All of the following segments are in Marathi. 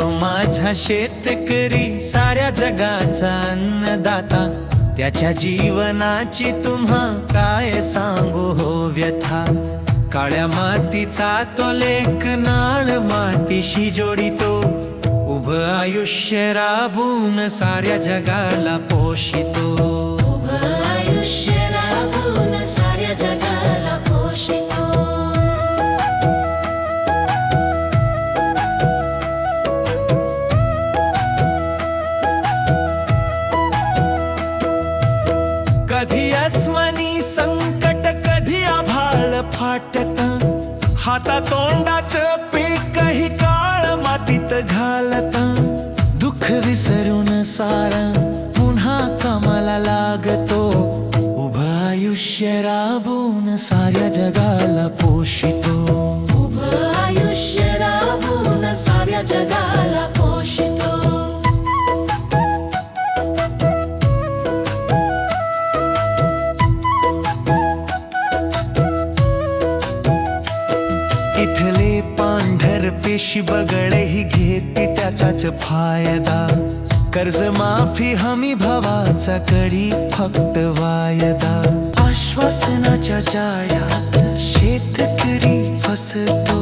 तो माझा शेतकरी साऱ्या जगाचा अन्नदाता. त्याच्या जीवनाची तुम्हा काय सांगू हो व्यथा. काळ्या मातीचा तो लेख नाळ मातीशी जोडितो. उभ आयुष्य राबून साऱ्या जगाला पोषितो. कधी अस्मनी संकट कधी आभाळ फाटत. हाता तोंडाच पीकही काळ मातीत घालत. दुःख विसरून सारा इथले पांढर पेशी बगळेही घेते त्याचाच फायदा. कर्ज माफी हमी भावाचा कडी फक्त वायदा. आश्वासनाच्या जाळ्यात शेतकरी फसतो.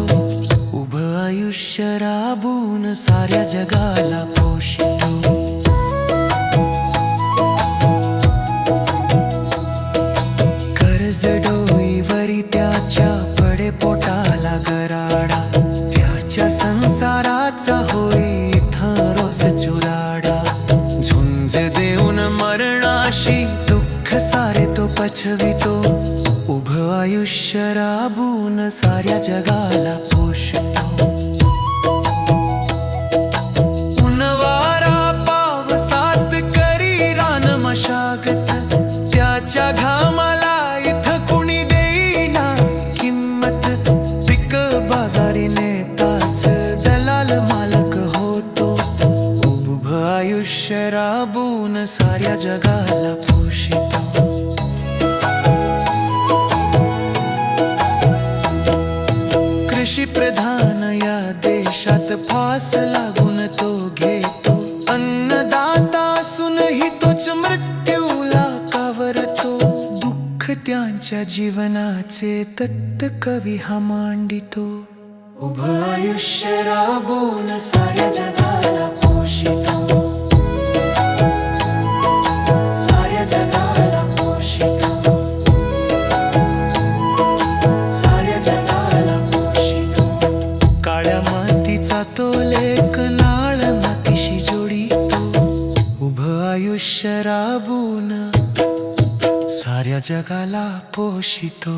उभं आयुष्य राबून साऱ्या जगाला पोषतो. कर्ज चुराडा झुंज देऊन मरणाशी दुःख सारे तो पचवितो. उभ आयुष्य राबून साऱ्या जगाला पोषतो. साऱ्या जगाला पोषितो. कृषी प्रधान या देशात फास लागून तो घेतो. अन्नदाता सुनही तोच मृत्यूला कावरतो दुःख त्यांच्या जीवनाचे तत्त कवी हा मांडितो. उभ आयुष्य राबून साऱ्या जगाला पोषितो. आयुष्य राबून साऱ्या जगाला पोषितो